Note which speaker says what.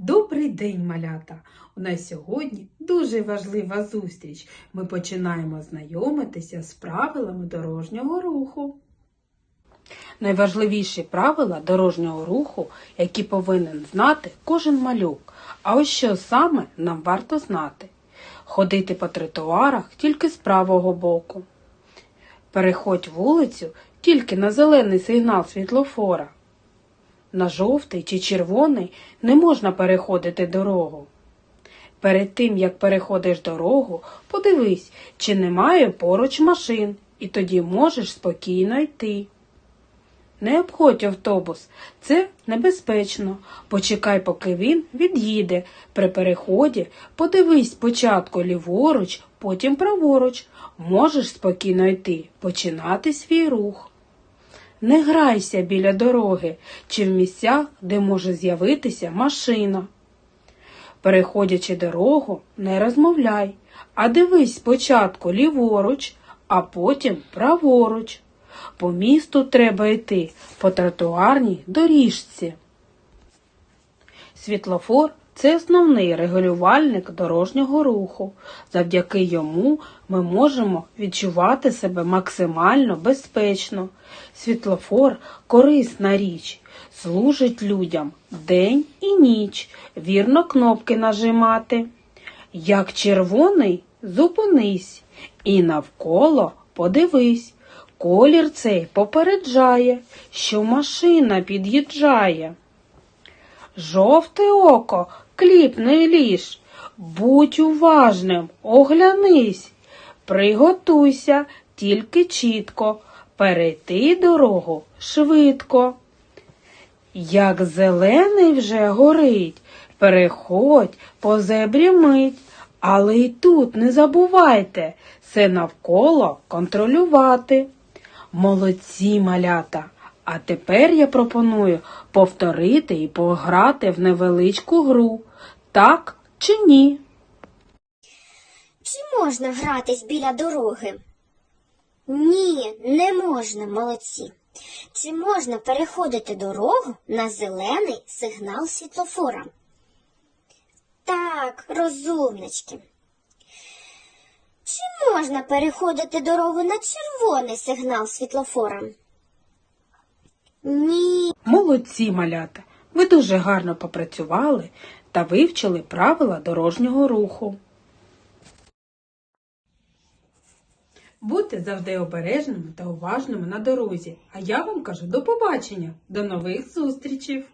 Speaker 1: Добрий день, малята! У нас сьогодні дуже важлива зустріч. Ми починаємо знайомитися з правилами дорожнього руху. Найважливіші правила дорожнього руху, які повинен знати кожен малюк. А ось що саме нам варто знати: ходити по тротуарах тільки з правого боку. Переходь вулицю тільки на зелений сигнал світлофора. На жовтий чи червоний не можна переходити дорогу. Перед тим, як переходиш дорогу, подивись, чи немає поруч машин, і тоді можеш спокійно йти. Не обходь автобус, це небезпечно. Почекай, поки він від'їде. При переході подивись спочатку ліворуч, потім праворуч. Можеш спокійно йти, починати свій рух. Не грайся біля дороги чи в місцях, де може з'явитися машина. Переходячи дорогу, не розмовляй, а дивись спочатку ліворуч, а потім праворуч. По місту треба йти по тротуарній доріжці. Світлофор це основний регулювальник дорожнього руху. Завдяки йому ми можемо відчувати себе максимально безпечно. Світлофор корисна річ, служить людям день і ніч, вірно кнопки нажимати. Як червоний, зупинись і навколо подивись. Колір цей попереджає, що машина під'їжджає. Жовте око, кліп не ліж, будь уважним, оглянись, приготуйся тільки чітко, перейти дорогу швидко. Як зелений вже горить, переходь по зебрі мить, але й тут не забувайте все навколо контролювати. Молодці малята! А тепер я пропоную повторити і пограти в невеличку гру. Так чи ні?
Speaker 2: Чи можна гратись біля дороги? Ні, не можна, молодці. Чи можна переходити дорогу на зелений сигнал світлофора? Так, розумнички. Чи можна переходити дорогу на червоний сигнал світлофора? Ні.
Speaker 1: Молодці малята! Ви дуже гарно попрацювали та вивчили правила дорожнього руху. Будьте завжди обережними та уважними на дорозі. А я вам кажу до побачення, до нових зустрічей!